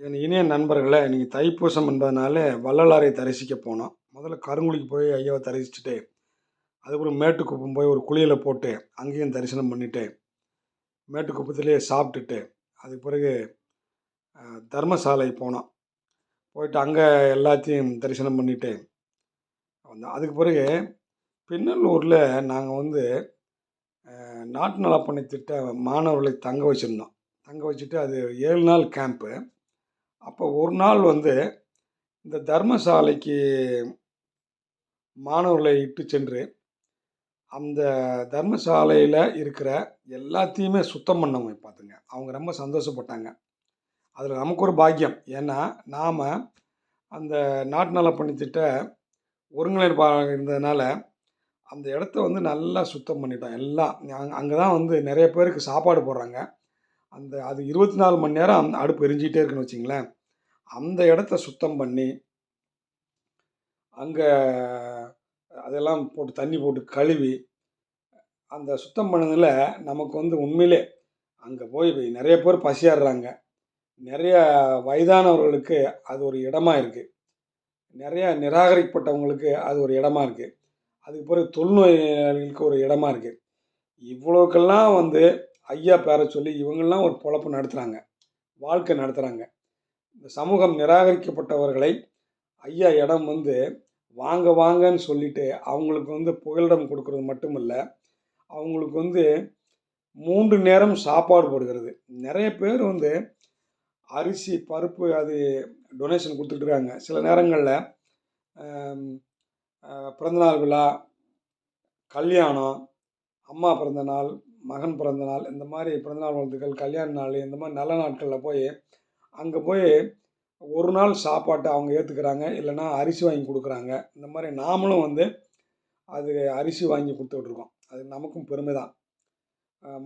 என் இணைய நண்பர்களை இன்றைக்கி தைப்பூசம் என்பதனால வள்ளலாரை தரிசிக்க போனோம். முதல்ல கருங்குழிக்கு போய் ஐயாவை தரிசிச்சுட்டு அதுக்கப்புறம் மேட்டுக்குப்பம் போய் ஒரு குளியில் போட்டு அங்கேயும் தரிசனம் பண்ணிவிட்டு மேட்டுக்குப்பத்திலே சாப்பிட்டுட்டு அதுக்கு பிறகு தர்மசாலை போனோம். போயிட்டு அங்கே எல்லாத்தையும் தரிசனம் பண்ணிவிட்டு வந்தோம். அதுக்கு பிறகு பின்னலூரில் நாங்கள் வந்து நாட்டு நலப்பணி திட்ட மாணவர்களை தங்க வச்சுருந்தோம். தங்க வச்சுட்டு அது ஏழு நாள் கேம்ப்பு. அப்போ ஒரு நாள் வந்து இந்த தர்மசாலைக்கு மாணவர்களை இட்டு சென்று அந்த தர்மசாலையில் இருக்கிற எல்லாத்தையுமே சுத்தம் பண்ணவங்க பார்த்துங்க. அவங்க ரொம்ப சந்தோஷப்பட்டாங்க. அதில் நமக்கு ஒரு பாக்கியம். ஏன்னா நாம் அந்த நாட்டு நல திட்ட ஒருங்கிணைப்பாளர் இருந்ததுனால அந்த இடத்த வந்து நல்லா சுத்தம் பண்ணிட்டோம். எல்லாம் அங்கே தான் வந்து நிறைய பேருக்கு சாப்பாடு போடுறாங்க. அந்த அது இருபத்தி நாலு மணி நேரம் அந்த அடுப்பு எரிஞ்சிக்கிட்டே இருக்குன்னு வச்சிங்களேன். அந்த இடத்த சுத்தம் பண்ணி அங்கே அதெல்லாம் போட்டு தண்ணி போட்டு கழுவி அந்த சுத்தம் பண்ணதில் நமக்கு வந்து உண்மையிலே அங்கே போய் நிறைய பேர் பசியாடுறாங்க நிறைய வயதானவர்களுக்கு அது ஒரு இடமா இருக்குது நிறைய நிராகரிக்கப்பட்டவங்களுக்கு அது ஒரு இடமா இருக்குது அதுக்கு பிறகு தொழுநோயாளிகளுக்கு ஒரு இடமா இருக்குது இவ்வளோக்கெல்லாம் வந்து ஐயா பேரை சொல்லி இவங்கெல்லாம் ஒரு பொழப்பு நடத்துகிறாங்க வாழ்க்கை நடத்துகிறாங்க இந்த சமூகம் நிராகரிக்கப்பட்டவர்களை ஐயா இடம் வந்து வாங்க வாங்கன்னு சொல்லிட்டு அவங்களுக்கு வந்து புகலிடம் கொடுக்கறது மட்டுமல்ல அவங்களுக்கு வந்து மூன்று நேரம் சாப்பாடு போடுகிறது. நிறைய பேர் வந்து அரிசி பருப்பு அது டொனேஷன் கொடுத்துட்ருக்காங்க. சில நேரங்களில் பிறந்தநாள் விழா கல்யாணம் அம்மா பிறந்தநாள் மகன் பிறந்தநாள் இந்த மாதிரி பிறந்தநாள் வாழ்த்துக்கள் கல்யாண நாள் இந்த மாதிரி நல்ல நாட்களில் போய் அங்கே போய் ஒரு நாள் சாப்பாட்டை அவங்க ஏற்றுக்கிறாங்க இல்லைன்னா அரிசி வாங்கி கொடுக்குறாங்க. இந்த மாதிரி நாமளும் வந்து அது அரிசி வாங்கி கொடுத்துட்ருக்கோம் அது நமக்கும் பெருமை தான்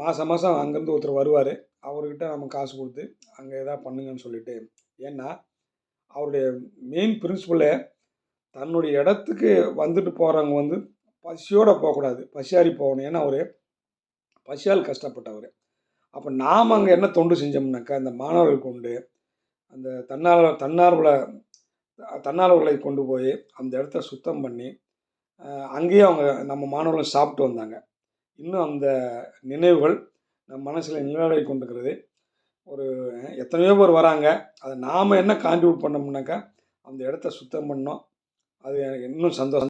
மாதம் மாதம் அங்கேருந்து ஒருத்தர் வருவார். அவர்கிட்ட நம்ம காசு கொடுத்து அங்கே எதாவது பண்ணுங்கன்னு சொல்லிட்டு. ஏன்னா அவருடைய மெயின் பிரின்சிபலே தன்னுடைய இடத்துக்கு வந்துட்டு போகிறவங்க வந்து பசியோடு போகக்கூடாது. பசியாரி போகணும். ஏன்னா அவர் பசியால் கஷ்டப்பட்டவர். அப்போ நாம் அங்கே என்ன தொண்டு செஞ்சோம்னாக்கா இந்த மாணவர்கள் கொண்டு அந்த தன்னார்வ தன்னார்வல தன்னார்வலை கொண்டு போய் அந்த இடத்த சுத்தம் பண்ணி அங்கேயும் அங்கேயே அவங்க நம்ம மாணவர்கள் சாப்பிட்டு வந்தாங்க. இன்னும் அந்த நினைவுகள் நம்ம மனசில் நிழலை கொண்டுக்கிறது ஒரு எத்தனையோ பேர் வராங்க. அதை நாம் என்ன கான்ட்ரிபியூட் பண்ணோம்னாக்கா அந்த இடத்த சுத்தம் பண்ணோம். அது எனக்கு இன்னும் சந்தோஷம்.